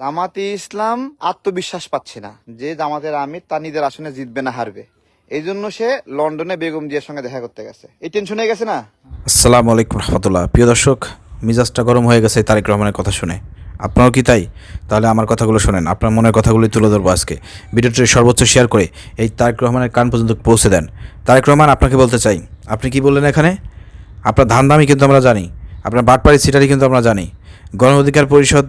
জামাতে ইসলাম আত্মবিশ্বাস পাচ্ছে না। যে জামাতের আমির তার নিজের আসনে জিতবে না, হারবে। এই জন্য সে লন্ডনে বেগম জিয়ার সঙ্গে দেখা করতে গেছে। এই টেনশন গেছে না? আসসালামু আলাইকুম রহমতুল্লাহ। প্রিয় দর্শক, মিজাজটা গরম হয়ে গেছে, তারেক রহমানের কথা শুনে। আপনারাও কি তাই? তাহলে আমার কথাগুলো শোনেন। আপনার মনের কথাগুলোই তুলে ধরবো আজকে। ভিডিওটি সর্বোচ্চ শেয়ার করে এই তারেক রহমানের কান পর্যন্ত পৌঁছে দেন। তারেক রহমান, আপনাকে বলতে চাই। আপনি কি বললেন এখানে? আপনার ধান্দামি কিন্তু আমরা জানি। আপনার বাটপাড়ি সিটারি কিন্তু আমরা জানি। গণ অধিকার পরিষদ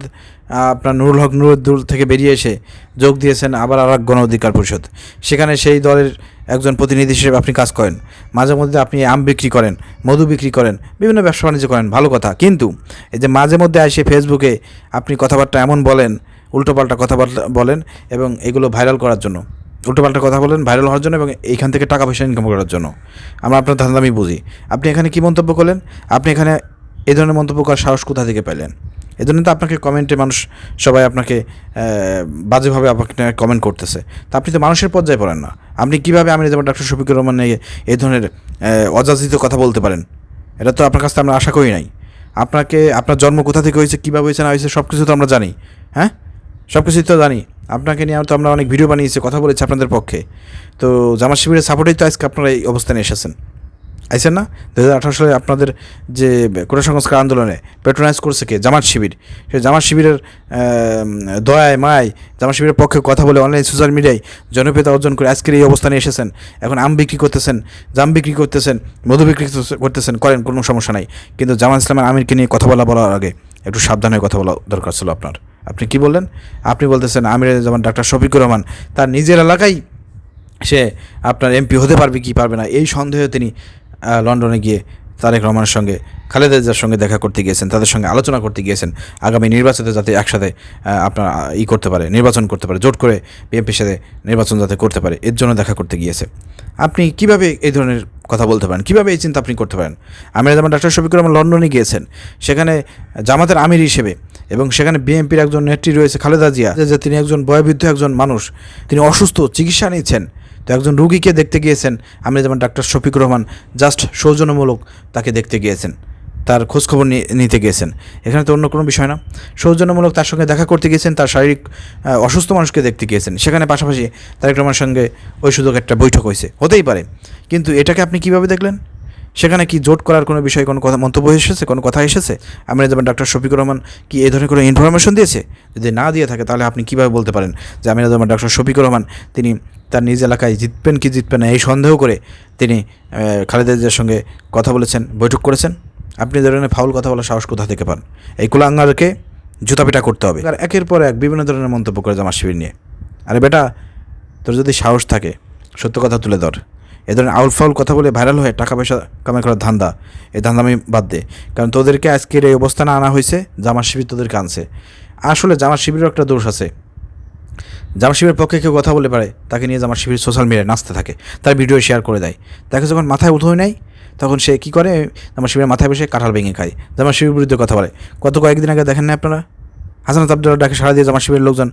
আপনার নুরুল হক নুরুদ্দুল থেকে বেরিয়ে এসে যোগ দিয়েছেন আবার আর এক গণ অধিকার পরিষদ। সেখানে সেই দলের একজন প্রতিনিধি হিসেবে আপনি কাজ করেন। মাঝে মধ্যে আপনি আম বিক্রি করেন, মধু বিক্রি করেন, বিভিন্ন ব্যবসা বাণিজ্য করেন, ভালো কথা। কিন্তু এই যে মাঝে মধ্যে আসে ফেসবুকে আপনি কথাবার্তা এমন বলেন, উল্টোপাল্টা কথাবার্তা বলেন এবং এগুলো ভাইরাল করার জন্য। উল্টোপাল্টা কথা বলেন, ভাইরাল হওয়ার জন্য এবং এইখান থেকে টাকা পয়সা ইনকাম করার জন্য। আমরা আপনার ধান্দামি বুঝি। আপনি এখানে কি মন্তব্য করলেন? আপনি এখানে এই ধরনের মন্তব্য করার সাহস কোথা থেকে পেলেন? এই জন্য তো আপনাকে কমেন্টে মানুষ সবাই আপনাকে বাজেভাবে আপনাকে কমেন্ট করতেছে। তা আপনি তো মানুষের পর্যায়ে পড়েন না। আপনি কীভাবে আমি যেমন ডাক্তার শফিকুর রহমান নিয়ে এই ধরনের অযাচিত কথা বলতে পারেন? এটা তো আপনার কাছ থেকে আমরা আশা করি নাই। আপনাকে, আপনার জন্ম কোথা থেকে হয়েছে, কীভাবে হয়েছে, না হয়েছে সব কিছু তো আমরা জানি। হ্যাঁ? সব কিছুই তো জানি। আপনাকে নিয়ে তো আমরা অনেক ভিডিও বানিয়েছি, কথা বলেছি আপনাদের পক্ষে। তো জামাত শিবিরের সাপোর্টেই তো আজকে আপনারা এই অবস্থানে এসেছেন। আইসেন না? দু হাজার আঠারো সালে আপনাদের যে কোটা সংস্কার আন্দোলনে পেট্রোনাইজ করছে কে? জামাত শিবির। সে জামাত শিবিরের দয়ায় মায় জামাত শিবিরের পক্ষে কথা বলে অনলাইন সোশ্যাল মিডিয়ায় জনপ্রিয়তা অর্জন করে আজকের এই অবস্থানে এসেছেন। এখন আম বিক্রি করতেছেন, জাম বিক্রি করতেছেন, মধু বিক্রি করতেছেন, করেন, কোনো সমস্যা নাই। কিন্তু জামাত ইসলামের আমিরকে নিয়ে কথা বলা, বলার আগে একটু সাবধান কথা বলা দরকার ছিল আপনার। আপনি কি বললেন? আপনি বলতেছেন আমির যেমন ডাক্তার শফিকুর রহমান, তার নিজের এলাকায় সে আপনার এমপি হতে পারবে কি পারবে না, এই সন্দেহে তিনি লন্ডনে গিয়ে তারেক রহমানের সঙ্গে, খালেদা জিয়ার সঙ্গে দেখা করতে গিয়েছেন, তাদের সঙ্গে আলোচনা করতে গিয়েছেন। আগামী নির্বাচনে যাতে একসাথে আপনার ই করতে পারে, নির্বাচন করতে পারে, জোট করে বিএনপির সাথে নির্বাচন যাতে করতে পারে, এর জন্য দেখা করতে গিয়েছে। আপনি কীভাবে এই ধরনের কথা বলতে পারেন? কীভাবে এই চিন্তা আপনি করতে পারেন? আমির যেমন ডাক্তার শফিকুর রহমান লন্ডনে গিয়েছেন। সেখানে জামাতের আমির হিসেবে এবং সেখানে বিএনপির একজন নেত্রী রয়েছে খালেদা জিয়া, যে তিনি একজন বয়বৃদ্ধ একজন মানুষ, তিনি অসুস্থ, চিকিৎসা নিচ্ছেন। তো একজন রুগীকে দেখতে গিয়েছেন, আমরা যেমন ডাক্তার শফিক রহমান, জাস্ট সৌজন্যমূলক তাকে দেখতে গিয়েছেন, তার খোঁজখবর নিতে গিয়েছেন। এখানে তো অন্য কোনো বিষয় না। সৌজন্যমূলক তার সঙ্গে দেখা করতে গিয়েছেন, তার শারীরিক অসুস্থ মানুষকে দেখতে গিয়েছেন। সেখানে পাশাপাশি তারেক রহমানের সঙ্গে ওই সুযোগ একটা বৈঠক হয়েছে। হতেই পারে। কিন্তু এটাকে আপনি কীভাবে দেখলেন? সেখানে কি জোট করার কোনো বিষয়ে কোনো কথা মন্তব্য এসেছে? কোনো কথা এসেছে? আমরা যেমন ডাক্তার শফিকুর রহমান কি এই ধরনের কোনো ইনফরমেশন দিয়েছে? যদি না দিয়ে থাকে তাহলে আপনি কীভাবে বলতে পারেন? যে আমিরা যেমন ডাক্তার শফিকুর রহমান তিনি তার নিজ এলাকায় জিতবেন কি জিতবেন না এই সন্দেহ করে তিনি আহ, খালেদা জিয়ার সঙ্গে কথা বলেছেন বৈঠক করেছেন। আপনি ধরনের ফাউল কথা বলার সাহস কোথা থেকে পান? এই কুলাঙ্গারকে জুতাপিটা করতে হবে। আর একের পর এক বিভিন্ন ধরনের মন্তব্য করে জামাত শিবির নিয়ে। আরে বেটা তোর যদি সাহস থাকে সত্য কথা তুলে ধর। এ ধরনের আউল ফাউল কথা বলে ভাইরাল হয়ে টাকা পয়সা কামাই করার ধান্দা। এই ধান্দা আমি বাদ দে। কারণ তোদেরকে আজকের এই অবস্থানে আনা হয়েছে জামার শিবির তোদেরকে আনছে। আসলে জামার শিবিরেরও একটা দোষ আছে। জামাত শিবিরের পক্ষে কেউ কথা বলে পারে, তাকে নিয়ে জামাত শিবির সোশ্যাল মিডিয়ায় নাচতে থাকে, তার ভিডিও শেয়ার করে দেয়। তাকে যখন মাথায় উঠোয় নেয় তখন সে কী করে? জামাত শিবিরের মাথায় বসে কাঁঠাল ভেঙে খায়। জামাত শিবির বিরুদ্ধে কথা বলে। কত কয়েকদিন আগে দেখেন না আপনারা? হাসানাত আব্দুল্লাহ ডাকে সারা দিয়ে জামাত শিবিরের লোকজন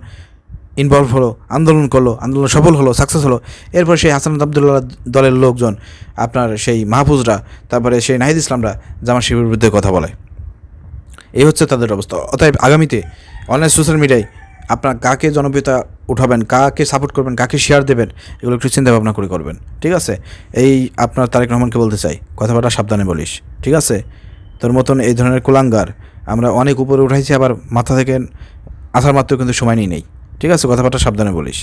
ইনভলভ হলো, আন্দোলন করল, আন্দোলন সফল হলো সাকসেস হলো। এরপর সেই হাসান আবদুল্লাহ দলের লোকজন, আপনার সেই মাহফুজরা, তারপরে সেই নাহিদ ইসলামরা জামা শিবির বিরুদ্ধে কথা বলে। এই হচ্ছে তাদের অবস্থা। অতএব আগামীতে অনলাইন সোশ্যাল মিডিয়ায় আপনার কাকে জনপ্রিয়তা উঠাবেন, কাকে সাপোর্ট করবেন, কাকে শেয়ার দেবেন, এগুলো একটু চিন্তা ভাবনা করে করবেন, ঠিক আছে? এই আপনার তারেক রহমানকে বলতে চাই, কথাবার্তা সাবধানে বলিস, ঠিক আছে? তোর মতন এই ধরনের কুলাঙ্গার আমরা অনেক উপরে উঠাইছি, আবার মাথা থেকে আসার মাত্র কিন্তু সময় নিই নেই। ঠিক আছে কথাবার্তা সাবধানে বলিস।